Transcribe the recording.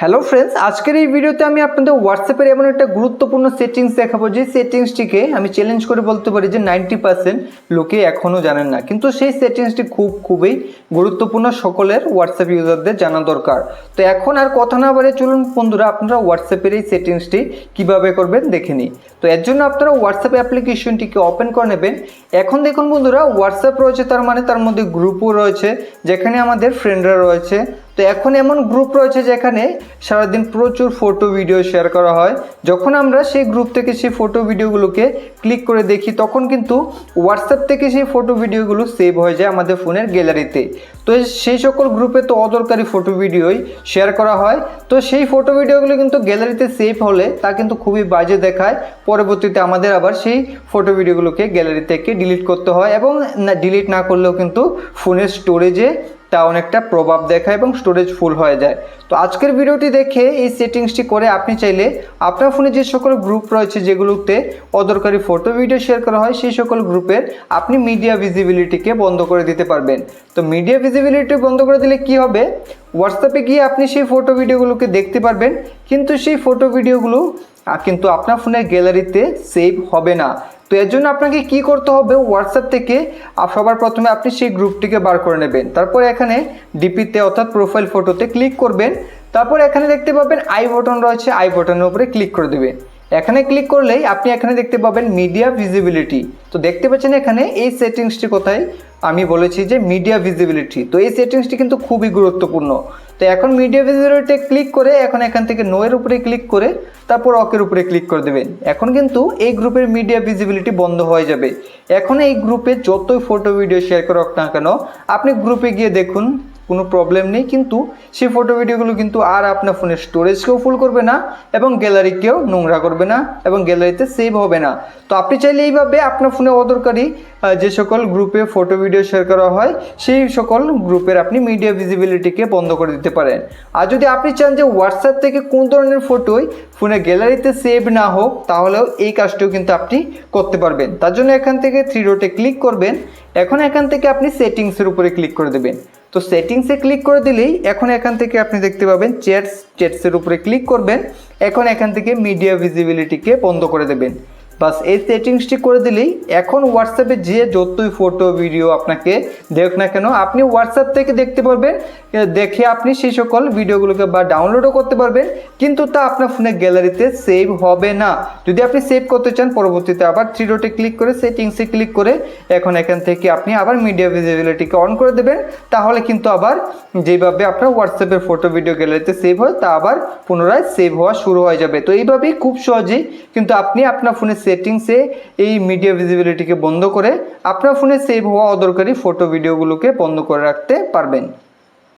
Hello friends আজকের এই ভিডিওতে আমি আপনাদের হোয়াটসঅ্যাপের এমন একটা গুরুত্বপূর্ণ সেটিংস দেখাবো। যে সেটিংসটিকে আমি চ্যালেঞ্জ করে বলতে পারি যে নাইনটি পার্সেন্ট লোকে এখনও জানেন না। কিন্তু সেই সেটিংসটি খুব, খুবই গুরুত্বপূর্ণ সকলের হোয়াটসঅ্যাপ ইউজারদের জানা দরকার। তো এখন আর কথা না বাড়িয়ে চলুন বন্ধুরা, আপনারা হোয়াটসঅ্যাপের এই সেটিংসটি কীভাবে করবেন দেখে নিই। তো এর জন্য আপনারা হোয়াটসঅ্যাপ অ্যাপ্লিকেশনটিকে ওপেন করে নেবেন। এখন দেখুন বন্ধুরা হোয়াটসঅ্যাপ রয়েছে তার মানে তার মধ্যে গ্রুপও রয়েছে, যেখানে আমাদের ফ্রেন্ডরা রয়েছে। তো এখন এমন গ্রুপ রয়েছে যেখানে সারাদিন প্রচুর ফটো ভিডিও শেয়ার করা হয়। যখন আমরা সেই গ্রুপ থেকে সেই ফটো ভিডিওগুলোকে ক্লিক করে দেখি, তখন কিন্তু হোয়াটসঅ্যাপ থেকে সেই ফটো ভিডিওগুলো সেভ হয়ে যায় আমাদের ফোনের গ্যালারিতে তো সেই সকল গ্রুপে তো অদরকারি ফটো ভিডিওই শেয়ার করা হয়। তো সেই ফটো ভিডিওগুলো কিন্তু গ্যালারিতে সেভ হলে তা কিন্তু খুবই বাজে দেখায়। পরবর্তীতে আমাদের আবার সেই ফটো ভিডিওগুলোকে গ্যালারি থেকে ডিলিট করতে হয় এবং ডিলিট না করলেও কিন্তু ফোনের স্টোরেজে তা অনেকটা প্রভাব দেখায় এবং স্টোরেজ ফুল হয়ে যায়। তো আজকের ভিডিওটি দেখে এই সেটিংসটি করে আপনি চাইলে আপনার ফোনে যে সকল গ্রুপ রয়েছে যেগুলোতে অদরকারি ফটো ভিডিও শেয়ার করা হয়, সেই সকল গ্রুপের আপনি মিডিয়া ভিজিবিলিটিকে বন্ধ করে দিতে পারবেন। তো মিডিয়া ভিজিবিলিটি বন্ধ করে দিলে কি হবে? হোয়াটসঅ্যাপে গিয়ে আপনি সেই ফটো ভিডিওগুলোকে দেখতে পারবেন, কিন্তু সেই ফটো ভিডিওগুলো কিন্তু আপনার ফোনের গ্যালারিতে সেভ হবে না। তো এর জন্য আপনাকে কি করতে হবে? হোয়াটসঅ্যাপ থেকে সবার প্রথমে আপনি সেই গ্রুপটিকে বার করে নেবেন। তারপর এখানে ডিপিতে অর্থাৎ প্রোফাইল ফটোতে ক্লিক করবেন। তারপর এখানে দেখতে পাবেন আই বটন রয়েছে। আই বটনের উপরে ক্লিক করে দেবেন। এখানে ক্লিক করলেই আপনি এখানে দেখতে পাবেন মিডিয়া ভিজিবিলিটি তো দেখতে পাচ্ছেন এখানে এই সেটিংসটি কোথায়? আমি বলেছি যে মিডিয়া ভিজিবিলিটি তো এই সেটিংসটি কিন্তু খুবই গুরুত্বপূর্ণ। তো এখন মিডিয়া ভিজিবিলিটি ক্লিক করে এখন এখান থেকে নোয়ের উপরে ক্লিক করে তারপর অকের উপরে ক্লিক করে দেবেন। এখন কিন্তু এই গ্রুপের মিডিয়া ভিজিবিলিটি বন্ধ হয়ে যাবে। এখন এই গ্রুপে যতই ফটো ভিডিও শেয়ার করুক না কেন, আপনি গ্রুপে গিয়ে দেখুন কোনো প্রবলেম নেই, কিন্তু সেই ফটো ভিডিওগুলো কিন্তু আর আপনার ফোনের স্টোরেজকেও ফুল করবে না এবং গ্যালারিকেও নোংরা করবে না এবং গ্যালারিতে সেভ হবে না। তো আপনি চাইলে এইভাবে আপনার ফোনে অদরকারি যে সকল গ্রুপে ফটো ভিডিও শেয়ার করা হয়, সেই সকল গ্রুপের আপনি মিডিয়া ভিজিবিলিটিকে বন্ধ করে দিতে পারেন। আর যদি আপনি চান যে হোয়াটসঅ্যাপ থেকে কোন ধরনের ফটোই ফোনে গ্যালারিতে সেভ না হোক, তাহলেও এই কাজটিও কিন্তু আপনি করতে পারবেন। তার জন্য এখান থেকে থ্রি ডটে ক্লিক করবেন এখন এখান থেকে আপনি সেটিংসের উপরে ক্লিক করে দেবেন। তো সেটিংসে ক্লিক করে দিলেই এখন এখান থেকে আপনি দেখতে পাবেন চ্যাটস চ্যাটসের উপরে ক্লিক করবেন। এখন এখান থেকে মিডিয়া ভিজিবিলিটিকে বন্ধ করে দেবেন। বাস এই সেটিংসটি করে দিলেই এখন হোয়াটসঅ্যাপে যে যতই ফটো ভিডিও আপনাকে দেখ না কেন, আপনি হোয়াটসঅ্যাপ থেকে দেখতে পারবেন দেখে আপনি সেই সকল ভিডিওগুলোকে বা ডাউনলোডও করতে পারবেন, কিন্তু তা আপনার ফোনের গ্যালারিতে সেভ হবে না। যদি আপনি সেভ করতে চান, পরবর্তীতে আবার থ্রি ডটে ক্লিক করে সেটিংসে ক্লিক করে এখন এখান থেকে আপনি আবার মিডিয়া ভিজিবিলিটিকে অন করে দেবেন, তাহলে কিন্তু আবার যেভাবে আপনার হোয়াটসঅ্যাপের ফটো ভিডিও গ্যালারিতে সেভ হয়, তা আবার পুনরায় সেভ হওয়া শুরু হয়ে যাবে। তো এইভাবেই খুব সহজেই কিন্তু আপনি আপনার ফোনের সেটিংসে এই মিডিয়া ভিজিবিলিটিকে বন্ধ করে আপনার ফোনে সেভ হওয়া অদরকারি ফটো ভিডিওগুলোকে বন্ধ করে রাখতে পারবেন।